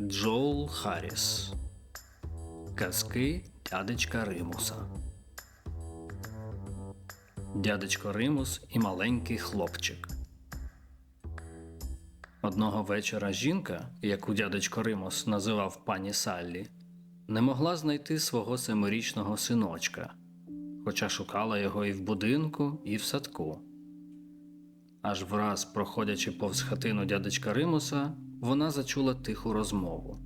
Джоул Харріс. Казки дядечка Римуса. Дядечко Римус і маленький хлопчик. Одного вечора жінка, яку дядечко Римус називав пані Саллі, не могла знайти свого семирічного синочка, хоча шукала його і в будинку, і в садку. Аж враз, проходячи повз хатину дядечка Римуса, вона зачула тиху розмову.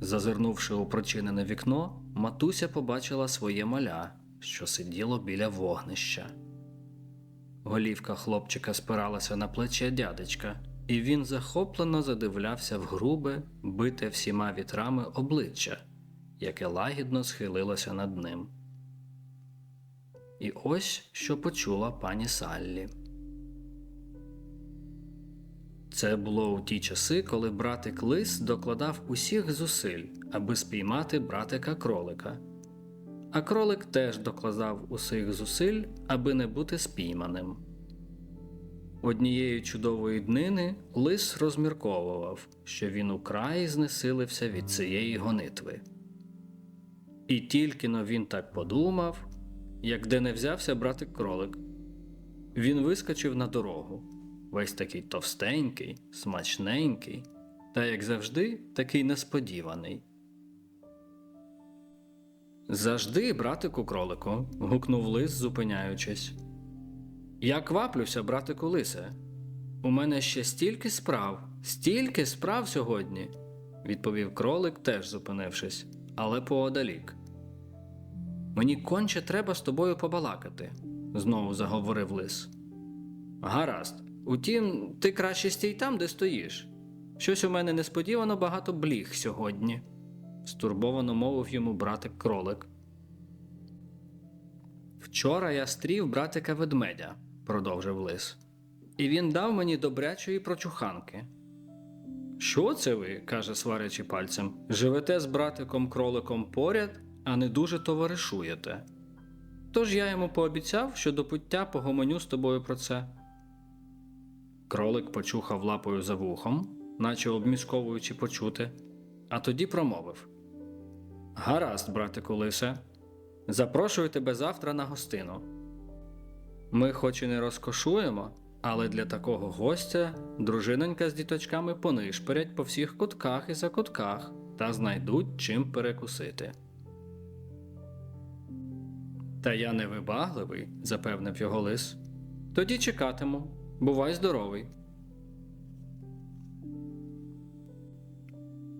Зазирнувши у прочинене вікно, матуся побачила своє маля, що сиділо біля вогнища. Голівка хлопчика спиралася на плече дядечка, і він захоплено задивлявся в грубе, бите всіма вітрами обличчя, яке лагідно схилилося над ним. І ось що почула пані Саллі. Це було у ті часи, коли братик Лис докладав усіх зусиль, аби спіймати братика кролика. А кролик теж докладав усіх зусиль, аби не бути спійманим. Однієї чудової днини лис розмірковував, що він украй знесилився від цієї гонитви. І тільки но він так подумав, як де не взявся братик кролик. Він вискочив на дорогу, весь такий товстенький, смачненький, та, як завжди, такий несподіваний. Завжди, братику кролику, гукнув лис, зупиняючись. Я кваплюся, братику лисе. У мене ще стільки справ, стільки справ сьогодні, відповів кролик, теж зупинившись, але поодалік. Мені конче треба з тобою побалакати, знову заговорив лис. Гаразд, утім, ти краще стій там, де стоїш. Щось у мене несподівано багато бліг сьогодні, стурбовано мовив йому братик кролик. Вчора я стрів братика ведмедя, продовжив лис, і він дав мені добрячої прочуханки. Що це ви, каже, сварячи пальцем, живете з братиком кроликом поряд, а не дуже товаришуєте. Тож я йому пообіцяв, що до пуття погомоню з тобою про це. Кролик почухав лапою за вухом, наче обмісковуючи почути, а тоді промовив: Гаразд, братику лисе, запрошую тебе завтра на гостину. Ми хоч і не розкошуємо, але для такого гостя дружинонька з діточками понишперять по всіх кутках і закутках та знайдуть чим перекусити. Та я не вибагливий, запевнив його лис. Тоді чекатиму. Бувай здоровий.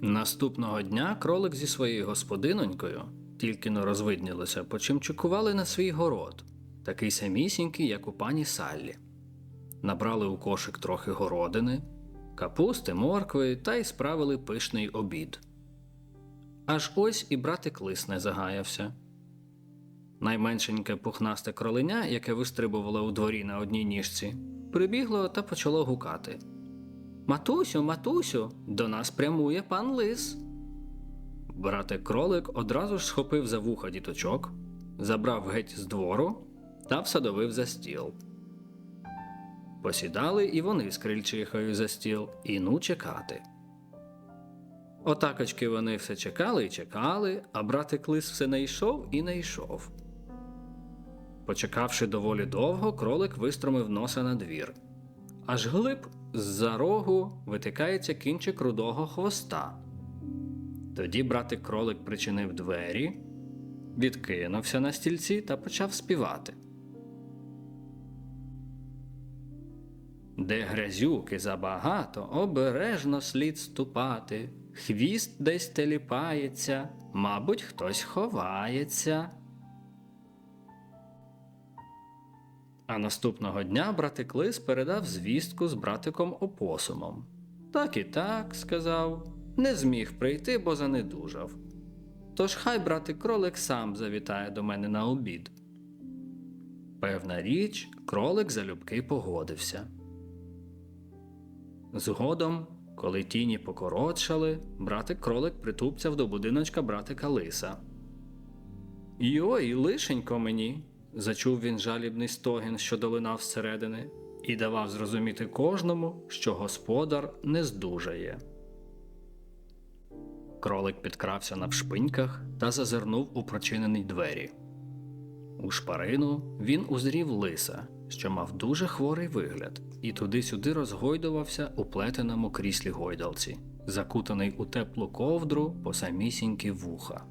Наступного дня кролик зі своєю господинонькою тільки но розвиднілося, почимчукували на свій город, такий самісінький, як у пані Саллі. Набрали у кошик трохи городини, капусти, моркви та й справили пишний обід. Аж ось і братик лис не загаявся. Найменшеньке пухнасте кроленя, яке вистрибувало у дворі на одній ніжці, прибігло та почало гукати. Матусю, матусю, до нас прямує пан лис. Братик кролик одразу ж схопив за вуха діточок, забрав геть з двору та всадовив за стіл. Посідали і вони з крильчихою за стіл, і ну чекати. Отакочки вони все чекали і чекали, а братик лис все не йшов і не йшов. Почекавши доволі довго, кролик вистромив носа на двір. Аж глиб з-за рогу витикається кінчик рудого хвоста. Тоді братик кролик причинив двері, відкинувся на стільці та почав співати. Де грязюки забагато, обережно слід ступати, хвіст десь теліпається, мабуть, хтось ховається. А наступного дня братик Лис передав звістку з братиком Опосумом. Так і так, сказав, не зміг прийти, бо занедужав. Тож хай братик кролик сам завітає до мене на обід. Певна річ, кролик залюбки погодився. Згодом, коли тіні покоротшали, братик кролик притупцяв до будиночка братика лиса. Йой, лишенько мені, зачув він жалібний стогін, що долинав зсередини, і давав зрозуміти кожному, що господар не здужає. Кролик підкрався навшпиньках та зазирнув у прочинені двері. У шпарину він узрів лиса, що мав дуже хворий вигляд, і туди-сюди розгойдувався у плетеному кріслі гойдалці, закутаний у теплу ковдру по самісінькі вуха.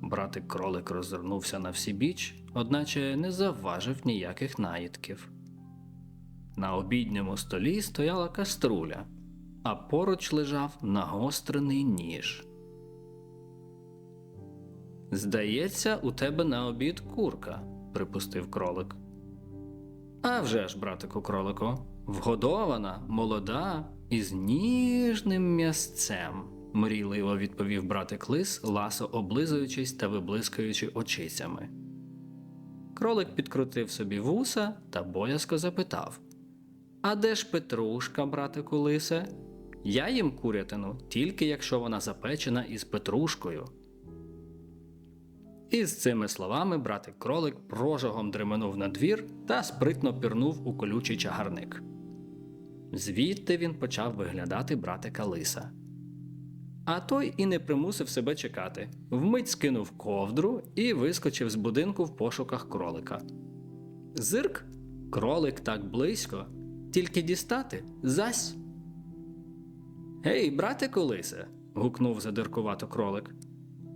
Братик кролик роззирнувся на всі біч, одначе не завважив ніяких наїдків. На обідньому столі стояла каструля, а поруч лежав нагострений ніж. Здається, у тебе на обід курка, припустив кролик. «А вже ж, братику кролику, вгодована, молода і з ніжним м'ясцем, мрійливо відповів братик лис, ласо облизуючись та виблискуючи очицями. Кролик підкрутив собі вуса та боязко запитав: А де ж Петрушка, братику лисе? Я їм курятину, тільки якщо вона запечена із петрушкою. І з цими словами братик кролик прожогом дременув на двір та спритно пірнув у колючий чагарник. Звідти він почав виглядати братика лиса. А той і не примусив себе чекати, вмить скинув ковдру і вискочив з будинку в пошуках кролика. Зирк, кролик так близько, тільки дістати зась. Гей, братику лисе. гукнув задиркувато кролик.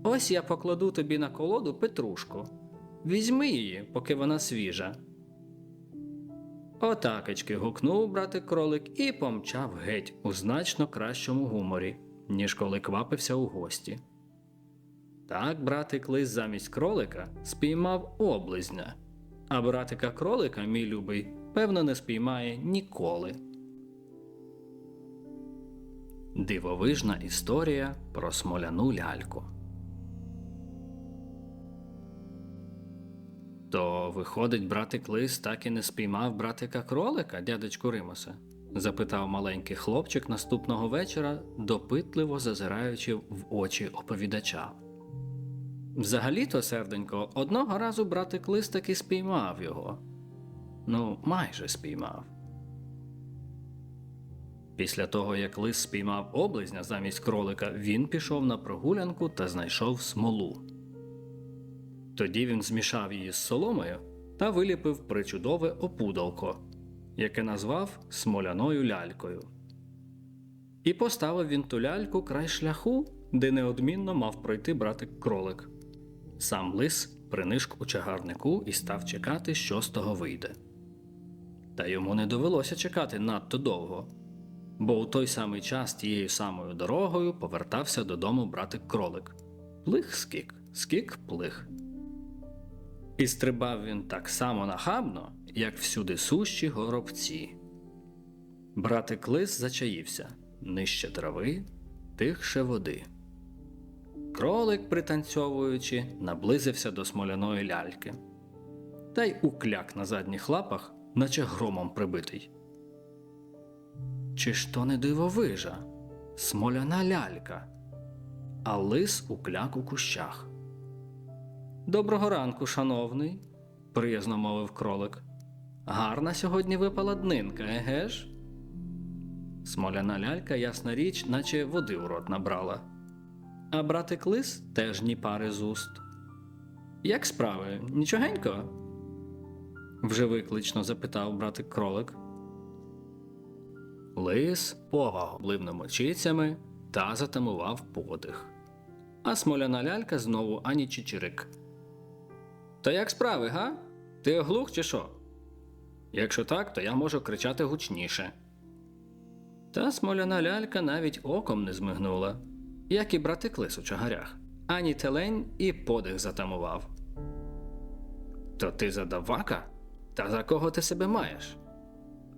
Ось я покладу тобі на колоду петрушку. Візьми її, поки вона свіжа. Отакечки гукнув братик кролик і помчав геть у значно кращому гуморі, ніж коли квапився у гості. Так братик лис замість кролика спіймав облизня, а братика кролика, мій любий, певно, не спіймає ніколи. Дивовижна історія про смоляну ляльку. То, виходить, братик лис так і не спіймав братика кролика, дядечку Римоса? Запитав маленький хлопчик наступного вечора, допитливо зазираючи в очі оповідача. Взагалі-то, серденько, одного разу братик лис таки спіймав його. Ну, майже спіймав. Після того, як лис спіймав облизня замість кролика, він пішов на прогулянку та знайшов смолу. Тоді він змішав її з соломою та виліпив причудове опудалко, яке назвав смоляною лялькою. І поставив він ту ляльку край шляху, де неодмінно мав пройти братик кролик. Сам лис принишк у чагарнику і став чекати, що з того вийде. Та йому не довелося чекати надто довго, бо у той самий час тією самою дорогою повертався додому братик кролик. Плих скік, скік плих. І стрибав він так само нахабно, як всюди сущі горобці. Братик лис зачаївся нижче трави, тихше води. Кролик, пританцьовуючи, наблизився до смоляної ляльки, та й укляк на задніх лапах, наче громом прибитий. Чи ж то не дивовижа? Смоляна лялька, а лис укляк у кущах. Доброго ранку, шановний, приязно мовив кролик. Гарна сьогодні випала днинка, еге ж? Смоляна лялька, ясна річ, наче води у рот набрала. А братик лис теж ні пари з уст. Як справи? Нічогенько? вже виклично запитав братик кролик. Лис повагом бливнув очицями та затамував подих. А смоляна лялька знову ані чичирик. То як справи, га? Ти оглух чи що? Якщо так, то я можу кричати гучніше. Та смоляна лялька навіть оком не змигнула, як і братик лис у чагарях, ані телень і подих затамував. То ти задавака? Та за кого ти себе маєш?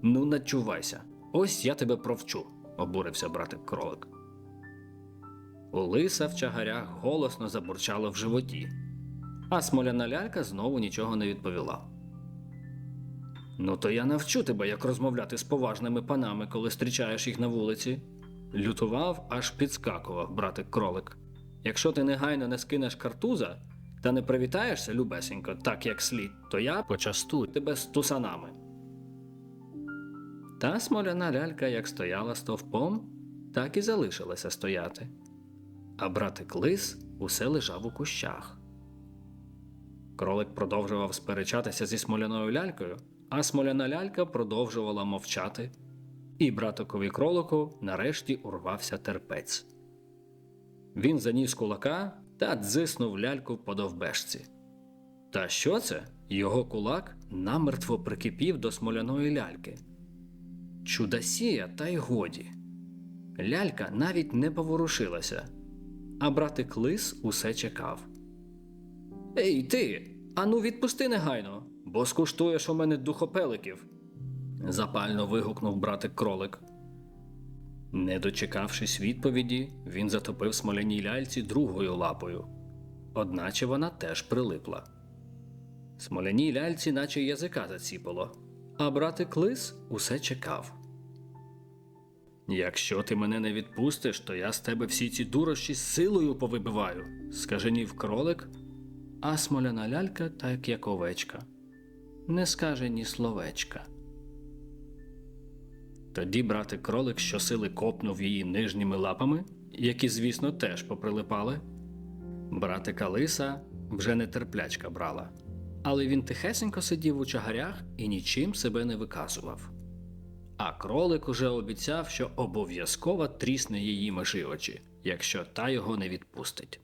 Ну, начувайся, ось я тебе провчу, обурився братик кролик. У лиса в чагарях голосно забурчало в животі, а смоляна лялька знову нічого не відповіла. Ну, то я навчу тебе, як розмовляти з поважними панами, коли зустрічаєш їх на вулиці. Лютував, аж підскакував, братик кролик. Якщо ти негайно не скинеш картуза та не привітаєшся, любесенько, так як слід, то я почастую тебе з тусанами. Та смоляна лялька як стояла стовпом, так і залишилася стояти. а братик лис усе лежав у кущах. Кролик продовжував сперечатися зі смоляною лялькою, а смоляна лялька продовжувала мовчати, і братикові кролику нарешті урвався терпець. Він заніс кулака та дзиснув ляльку по довбешці. Та що це? Його кулак намертво прикипів до смоляної ляльки. Чудосія, та й годі. Лялька навіть не поворушилася, а братик лис усе чекав. Ей, ти! Ану, відпусти негайно, бо скуштуєш у мене духопеликів. запально вигукнув братик кролик. Не дочекавшись відповіді, він затопив смоляній ляльці другою лапою, одначе вона теж прилипла. Смоляній ляльці, наче язика заціпало, а братик лис усе чекав. Якщо ти мене не відпустиш, то я з тебе всі ці дурощі силою повибиваю, скаженів кролик, а смоляна лялька, так як овечка, не скаже ні словечка. Тоді братик кролик щосили копнув її нижніми лапами, які, звісно, теж поприлипали. Братика лиса вже нетерплячка брала, але він тихесенько сидів у чагарях і нічим себе не виказував. А кролик уже обіцяв, що обов'язково трісне її межі очі, якщо та його не відпустить.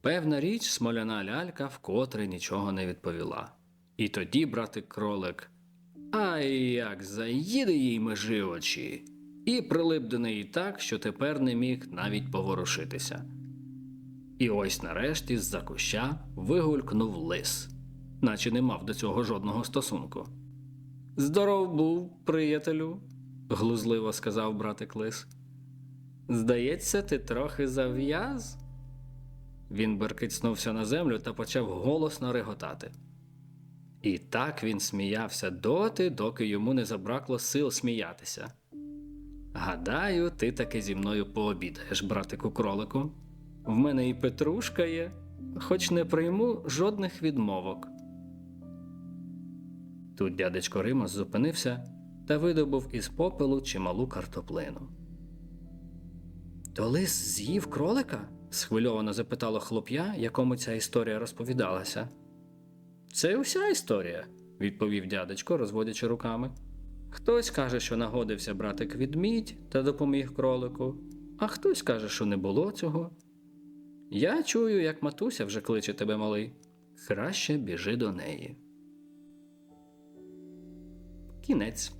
Певна річ, смоляна лялька вкотре нічого не відповіла. І тоді братик кролик Ай як заїде їй межі очі, і прилип до неї так, що тепер не міг навіть поворушитися. І ось нарешті з-за куща вигулькнув лис, наче не мав до цього жодного стосунку. Здоров був, приятелю, глузливо сказав братик лис. Здається, ти трохи зав'яз. Він беркицнувся на землю та почав голосно реготати. І так він сміявся доти, доки йому не забракло сил сміятися. Гадаю, ти таки зі мною пообідаєш, братику кролику. В мене і петрушка є, хоч не прийму жодних відмовок. Тут дядечко Римос зупинився та видобув із попелу чималу картоплину. То лис з'їв кролика? схвильовано запитало хлоп'я, якому ця історія розповідалася. Це уся історія, відповів дядечко, розводячи руками. Хтось каже, що нагодився братик відмідь та допоміг кролику, а хтось каже, що не було цього. Я чую, як матуся вже кличе тебе малий. Краще біжи до неї. Кінець.